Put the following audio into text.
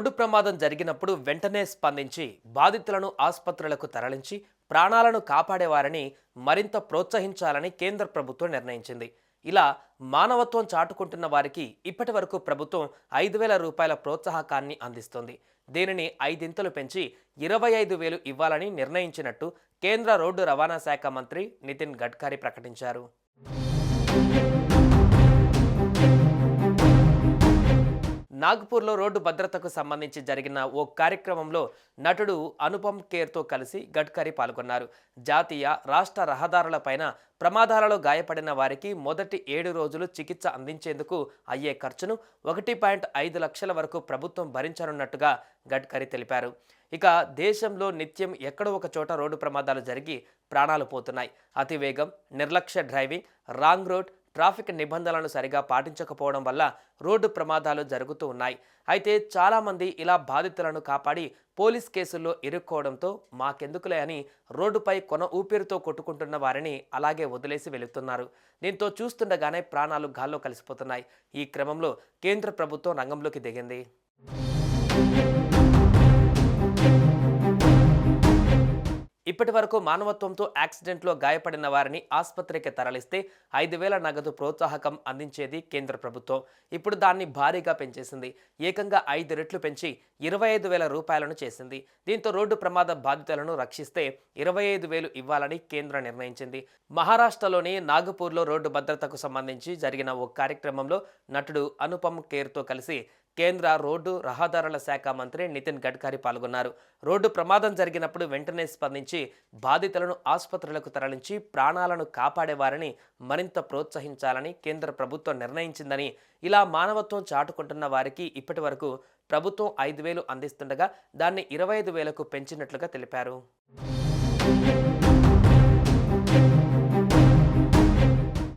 Road ప్రమాదం జరిగినప్పుడు వెంటనే స్పందించి బాధితులను ఆసుపత్రులకు తరలించి ప్రాణాలను కాపాడేవారని మరింత ప్రోత్సహించాలని కేంద్ర ప్రభుత్వం నిర్ణయించింది. ఇలా మానవత్వం చాటుకుంటున్న వారికి ఇప్పటి వరకు ప్రభుత్వం ఐదు వేల రూపాయల ప్రోత్సాహకాన్ని అందిస్తోంది. దీనిని ఐదింతలు పెంచి ఇరవై ఐదు వేలు ఇవ్వాలని నిర్ణయించినట్టు కేంద్ర రోడ్డు రవాణా శాఖ మంత్రి నితిన్ గడ్కరీ ప్రకటించారు. నాగ్పూర్లో రోడ్డు భద్రతకు సంబంధించి జరిగిన ఓ కార్యక్రమంలో నటుడు అనుపమ్ ఖేర్తో కలిసి గడ్కరీ పాల్గొన్నారు. జాతీయ రాష్ట్ర రహదారులపైన ప్రమాదాలలో గాయపడిన వారికి మొదటి ఏడు రోజులు చికిత్స అందించేందుకు అయ్యే ఖర్చును ఒకటి పాయింట్ ఐదు లక్షల వరకు ప్రభుత్వం భరించనున్నట్టుగా గడ్కరీ తెలిపారు. ఇక దేశంలో నిత్యం ఎక్కడో ఒక చోట రోడ్డు ప్రమాదాలు జరిగి ప్రాణాలు పోతున్నాయి. అతివేగం నిర్లక్ష్య డ్రైవింగ్ రాంగ్ రోడ్ ట్రాఫిక్ నిబంధనలను సరిగా పాటించకపోవడం వల్ల రోడ్డు ప్రమాదాలు జరుగుతూ ఉన్నాయి. అయితే చాలామంది ఇలా బాధితులను కాపాడి పోలీస్ కేసుల్లో ఇరుక్కోవడంతో మాకెందుకులే అని రోడ్డుపై కొన ఊపిరితో కొట్టుకుంటున్న వారిని అలాగే వదిలేసి వెళుతున్నారు. దీంతో చూస్తుండగానే ప్రాణాలు గాల్లో కలిసిపోతున్నాయి. ఈ క్రమంలో కేంద్ర ప్రభుత్వం రంగంలోకి దిగింది. ఇప్పటి వరకు మానవత్వంతో యాక్సిడెంట్లో గాయపడిన వారిని ఆసుపత్రికి తరలిస్తే ఐదు వేల నగదు ప్రోత్సాహకం అందించేది కేంద్ర ప్రభుత్వం. ఇప్పుడు దాన్ని భారీగా పెంచేసింది. ఏకంగా ఐదు రెట్లు పెంచి ఇరవై ఐదు వేల రూపాయలను చేసింది. దీంతో రోడ్డు ప్రమాద బాధితులను రక్షిస్తే ఇరవై ఐదు వేలు ఇవ్వాలని కేంద్రం నిర్ణయించింది. మహారాష్ట్రలోని నాగపూర్లో రోడ్డు భద్రతకు సంబంధించి జరిగిన ఓ కార్యక్రమంలో నటుడు అనుపమ్ ఖేర్తో కలిసి కేంద్ర రోడ్డు రహదారుల శాఖ మంత్రి నితిన్ గడ్కరీ పాల్గొన్నారు. రోడ్డు ప్రమాదం జరిగినప్పుడు వెంటనే స్పందించి బాధితులను ఆసుపత్రులకు తరలించి ప్రాణాలను కాపాడేవారిని మరింత ప్రోత్సహించాలని కేంద్ర ప్రభుత్వం నిర్ణయించిందని ఇలా మానవత్వం చాటుకుంటున్న వారికి ఇప్పటి వరకు ప్రభుత్వం ఐదు వేలు అందిస్తుండగా దాన్ని ఇరవై ఐదు వేలకు పెంచినట్లుగా తెలిపారు.